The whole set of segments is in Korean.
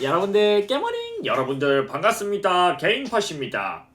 여러분들 깨머링 여러분들 반갑습니다. 개인팟입니다.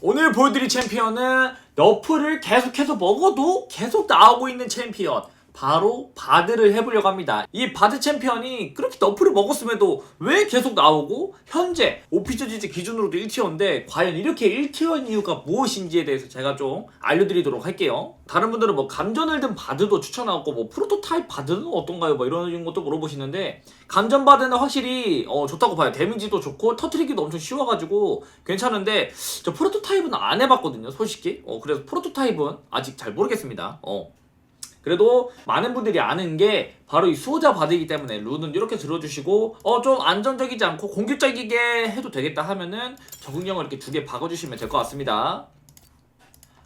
오늘 보여드릴 챔피언은 너프를 계속해서 먹어도 계속 나오고 있는 챔피언 바로 바드를 해보려고 합니다. 이 바드 챔피언이 그렇게 너프를 먹었음에도 왜 계속 나오고 현재 오피저지즈 기준으로도 1티어인데 과연 이렇게 1티어인 이유가 무엇인지에 대해서 제가 좀 알려드리도록 할게요. 다른 분들은 뭐 감전을 든 바드도 추천하고 뭐 프로토타입 바드는 어떤가요? 뭐 이런 것도 물어보시는데 감전 바드는 확실히 어, 좋다고 봐요. 데미지도 좋고 터트리기도 엄청 쉬워가지고 괜찮은데 저 프로토타입은 안 해봤거든요 솔직히. 어, 그래서 프로토타입은 아직 잘 모르겠습니다. 어. 그래도 많은 분들이 아는 게 바로 이 수호자 바드이기 때문에 룬은 이렇게 들어주시고 어 좀 안정적이지 않고 공격적이게 해도 되겠다 하면은 적응형을 이렇게 두 개 박아주시면 될 것 같습니다.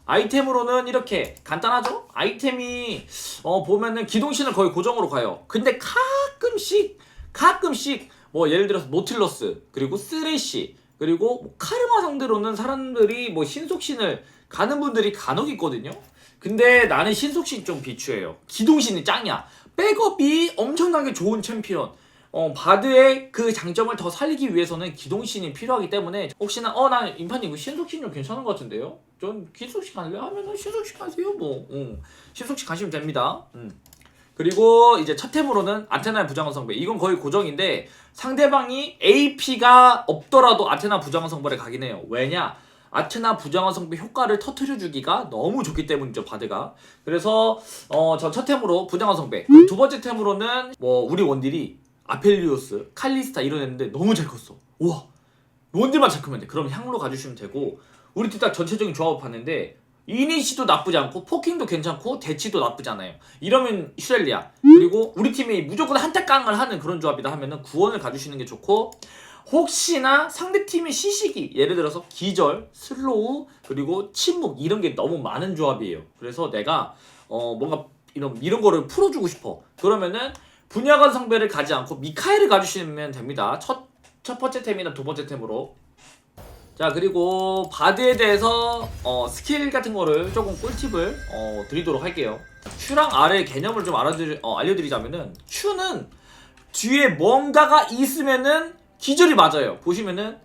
아이템으로는 이렇게 간단하죠? 아이템이 어 보면은 기동신을 거의 고정으로 가요. 근데 가끔씩 가끔씩 뭐 예를 들어서 노틸러스 그리고 쓰레쉬 그리고 뭐 카르마 상대로는 사람들이 뭐 신속신을 가는 분들이 간혹 있거든요. 근데 나는 신속신 좀 비추해요. 기동신이 짱이야. 백업이 엄청나게 좋은 챔피언. 어, 바드의 그 장점을 더 살리기 위해서는 기동신이 필요하기 때문에 혹시나 어나 인파님 이거 신속신 좀 괜찮은 것 같은데요? 전 신속신 갈래 하면은 신속신 가세요 뭐 응. 신속신 가시면 됩니다 음. 그리고 이제 첫 템으로는 아테나의 부장한 성배 이건 거의 고정인데 상대방이 AP가 없더라도 아테나 부장한 성배를 가긴 해요 왜냐 아테나 부장한 성배 효과를 터트려 주기가 너무 좋기 때문이죠 바드가. 그래서 어저 첫 템으로 부장한 성배. 그리고 두 번째 템으로는 뭐 우리 원딜이 아펠리오스 칼리스타 이런 애인데 너무 잘 컸어. 우와. 원딜만 잘 크면 돼. 그럼 향로 가주시면 되고 우리 팀 딱 전체적인 조합을 봤는데 이니시도 나쁘지 않고 포킹도 괜찮고 대치도 나쁘지 않아요. 이러면 슈렐리아. 그리고 우리 팀이 무조건 한타 깡을 하는 그런 조합이다 하면은 구원을 가주시는 게 좋고 혹시나 상대팀의 시식이 예를 들어서 기절, 슬로우 그리고 침묵 이런 게 너무 많은 조합이에요. 그래서 내가 어 뭔가 이런 이런 거를 풀어주고 싶어. 그러면은 분야관 성배를 가지 않고 미카엘을 가주시면 됩니다. 첫, 첫 번째 템이나 두 번째 템으로. 자 그리고 바드에 대해서 어, 스킬 같은 거를 조금 꿀팁을 어, 드리도록 할게요. 큐랑 R의 개념을 좀 알아드리, 어, 알려드리자면은 큐는 뒤에 뭔가가 있으면은 기절이 맞아요 보시면은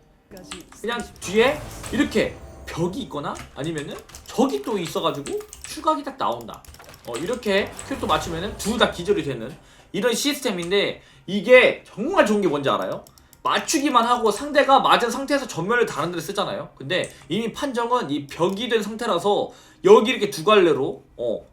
그냥 뒤에 이렇게 벽이 있거나 아니면은 적이 또 있어가지고 추각이 딱 나온다 어, 이렇게 큐또 맞추면은 둘 다 기절이 되는 이런 시스템인데 이게 정말 좋은 게 뭔지 알아요? 맞추기만 하고 상대가 맞은 상태에서 전면을 다른 데를 쓰잖아요. 근데 이미 판정은 이 벽이 된 상태라서 여기 이렇게 두 갈래로 어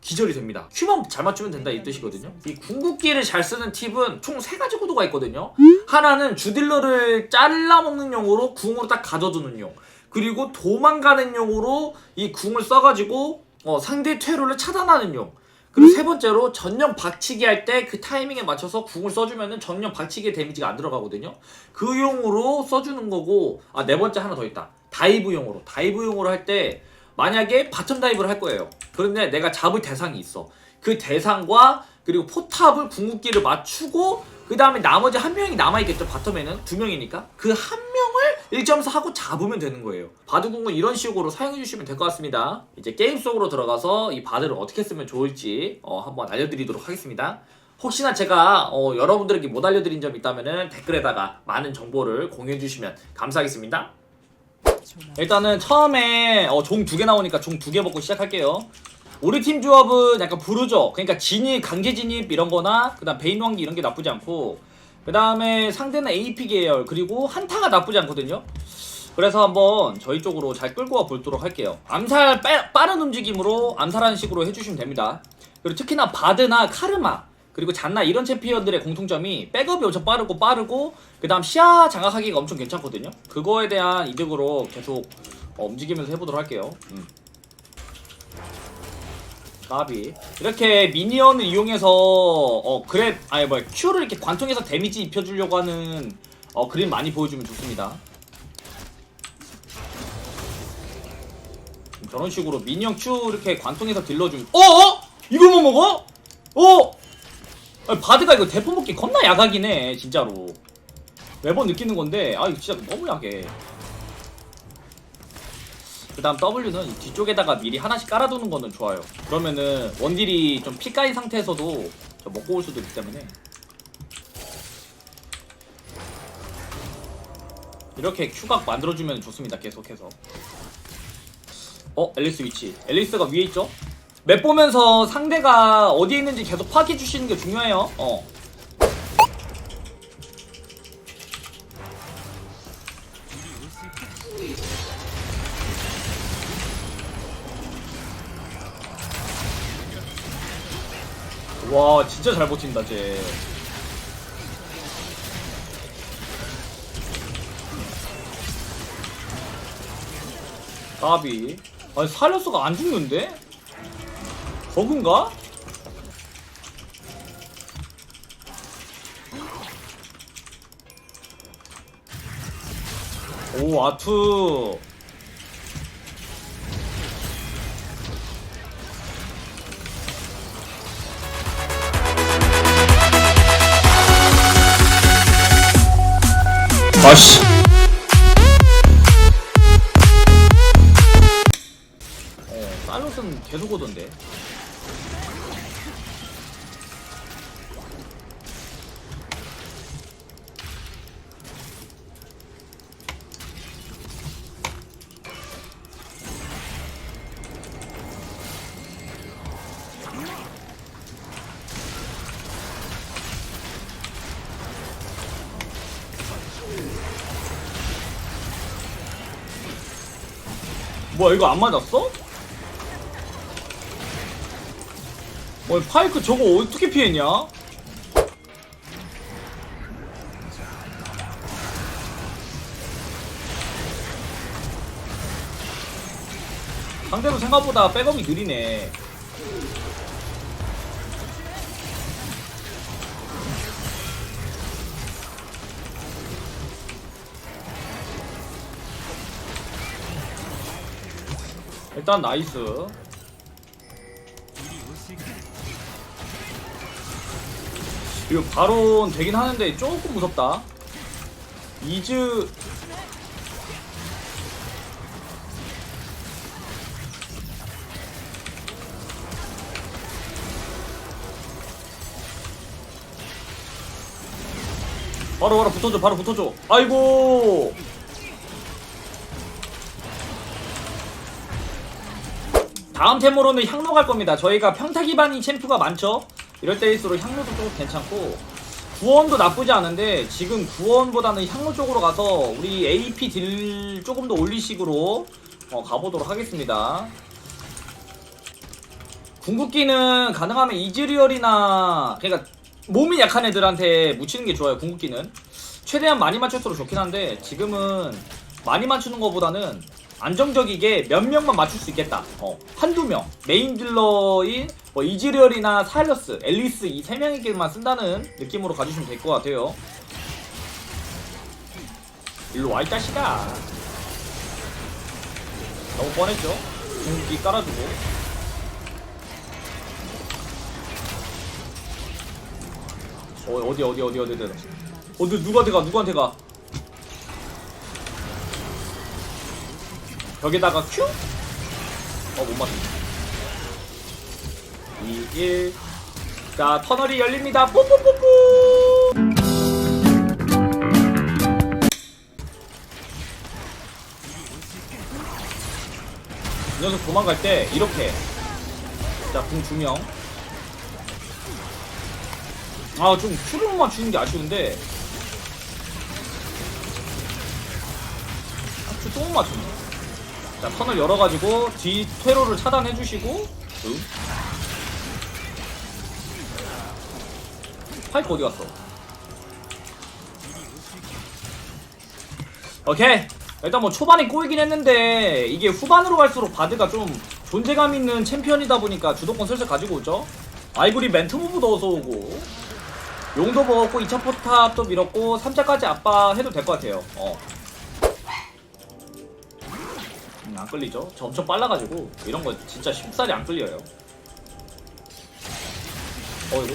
기절이 됩니다. 큐만 잘 맞추면 된다 이 뜻이거든요. 이 궁극기를 잘 쓰는 팁은 총 세 가지 구도가 있거든요. 하나는 주딜러를 잘라 먹는 용으로 궁으로 딱 가둬두는 용. 그리고 도망가는 용으로 이 궁을 써가지고 어, 상대 퇴로를 차단하는 용. 그리고 세 번째로 전령 박치기 할 때 그 타이밍에 맞춰서 궁을 써주면은 전령 박치기의 데미지가 안 들어가거든요. 그 용으로 써주는 거고 아 네 번째 하나 더 있다. 다이브용으로 다이브용으로 할때 만약에 바텀 다이브를 할 거예요. 그런데 내가 잡을 대상이 있어. 그 대상과 그리고 포탑을 궁극기를 맞추고 그 다음에 나머지 한 명이 남아있겠죠 바텀에는. 두 명이니까. 그 한 명을 1점에서 하고 잡으면 되는 거예요. 바드궁은 이런 식으로 사용해 주시면 될 것 같습니다. 이제 게임 속으로 들어가서 이 바드를 어떻게 쓰면 좋을지 어, 한번 알려드리도록 하겠습니다. 혹시나 제가 어, 여러분들에게 못 알려드린 점 있다면 댓글에다가 많은 정보를 공유해 주시면 감사하겠습니다 일단은 처음에 어, 종 두 개 나오니까 종 두 개 먹고 시작할게요 우리 팀 조합은 약간 부르죠. 그러니까 진입, 강제 진입 이런 거나 그다음 베인 왕기 이런 게 나쁘지 않고 그다음에 상대는 AP 계열 그리고 한타가 나쁘지 않거든요. 그래서 한번 저희 쪽으로 잘 끌고 와 보도록 할게요. 암살 빠, 빠른 움직임으로 암살하는 식으로 해주시면 됩니다. 그리고 특히나 바드나 카르마 그리고 잔나 이런 챔피언들의 공통점이 백업이 엄청 빠르고 빠르고 그다음 시야 장악하기가 엄청 괜찮거든요. 그거에 대한 이득으로 계속 어, 움직이면서 해보도록 할게요. 음. 까비 이렇게 미니언을 이용해서 어 그랩 아니 뭐야 Q를 이렇게 관통해서 데미지 입혀주려고 하는 어 그림 많이 보여주면 좋습니다 저런 식으로 미니언 Q 이렇게 관통해서 딜러주면 어어? 이걸 못 먹어? 어? 아니, 바드가 이거 대포 먹기 겁나 해 진짜로 매번 느끼는 건데 아 이거 진짜 너무 약해 그 다음 W는 이 뒤쪽에다가 미리 하나씩 깔아두는 거는 좋아요. 그러면은 원딜이 좀 피까인 상태에서도 저 먹고 올 수도 있기 때문에 이렇게 큐각 만들어주면 좋습니다. 계속해서. 어? 앨리스 위치. 앨리스가 위에 있죠? 맵 보면서 상대가 어디에 있는지 계속 파악해 주시는 게 중요해요. 어. 와 진짜 잘 버틴다 쟤 까비 아니 살려스가 안 죽는데? 버그인가? 오 아투. 아씨. 어 살롯은 계속 오던데 뭐야 이거 안 맞았어? 어 파이크 저거 어떻게 피했냐? 상대도 생각보다 백업이 느리네 일단 나이스. 이거 바론 되긴 하는데 조금 무섭다. 이즈. 바로 바로 붙어줘 바로 붙어줘. 아이고 다음 템으로는 향로 갈 겁니다. 저희가 평타 기반이 챔프가 많죠? 이럴 때일수록 향로도 조금 괜찮고 구원도 나쁘지 않은데 지금 구원보다는 향로 쪽으로 가서 우리 AP 딜 조금 더 올리식으로 어, 가보도록 하겠습니다. 궁극기는 가능하면 이즈리얼이나 그러니까 몸이 약한 애들한테 묻히는 게 좋아요. 궁극기는 최대한 많이 맞출수록 좋긴 한데 지금은 많이 맞추는 것보다는 안정적이게 몇 명만 맞출 수 있겠다. 어, 한두 명. 메인 딜러인 뭐 이즈리얼이나 사일러스, 앨리스 이 세 명에게만 쓴다는 느낌으로 가주시면 될 것 같아요. 일로 와, 이 자식아. 너무 뻔했죠? 궁극기 깔아주고. 어, 어디, 어디, 어디, 어디, 어디. 어디, 누구한테 가, 누구한테 가. 벽에다가 큐? 어, 못 맞췄네. 2, 1. 자, 터널이 열립니다. 뽀뽀뽀뽀! 이 녀석 도망갈 때, 이렇게. 자, 궁 두 명. 아, 좀 큐를 못 맞추는 게 아쉬운데. 아, 큐또못 맞췄네. 자, 턴을 열어가지고 뒤 퇴로를 차단해주시고 응? 파이크 어디 갔어? 오케이 일단 뭐 초반에 꼬이긴 했는데 이게 후반으로 갈수록 바드가 좀 존재감 있는 챔피언이다 보니까 주도권 슬슬 가지고 오죠 아이보리 멘트 무브 넣어서 오고 용도 먹었고 2차 포탑도 밀었고 3차까지 압박해도 될 것 같아요 어. 안 끌리죠? 저 엄청 빨라가지고 이런 거 진짜 쉽사리 안 끌려요. 어 이거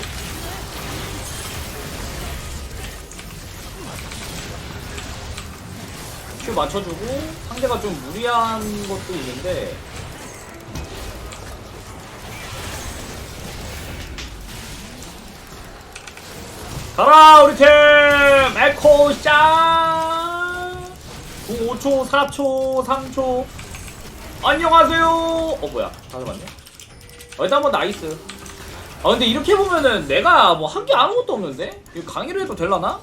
큐 맞춰주고 상대가 좀 무리한 것도 있는데 가라 우리 팀 에코 짱 5초 4초 3초 안녕하세요 어 뭐야 다 잡았네 어, 일단 뭐 나이스 아 근데 이렇게 보면은 내가 뭐 한 게 아무것도 없는데 이거 강의를 해도 될라나?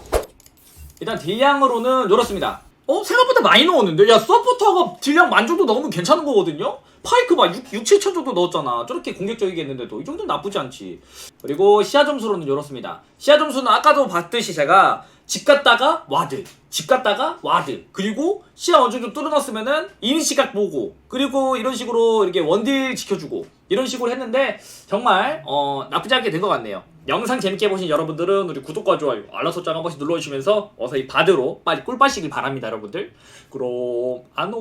일단 딜량으로는 이렇습니다. 어? 생각보다 많이 넣었는데? 야, 서포터가 딜량 만 정도 넣으면 괜찮은 거거든요? 파이크 막 6, 6 7천 정도 넣었잖아. 저렇게 공격적이겠는데도. 이 정도는 나쁘지 않지. 그리고 시야 점수로는 이렇습니다. 시야 점수는 아까도 봤듯이 제가 집 갔다가 와드, 집 갔다가 와드, 그리고 시야 어느 정도 뚫어놨으면은 인시각 보고, 그리고 이런 식으로 이렇게 원딜 지켜주고, 이런 식으로 했는데, 정말, 어, 나쁘지 않게 된 것 같네요. 영상 재밌게 보신 여러분들은 우리 구독과 좋아요, 알람 설정 한 번씩 눌러주시면서 어서 이 바드로 빨리 꿀 빠시길 바랍니다, 여러분들. 그럼, 안녕.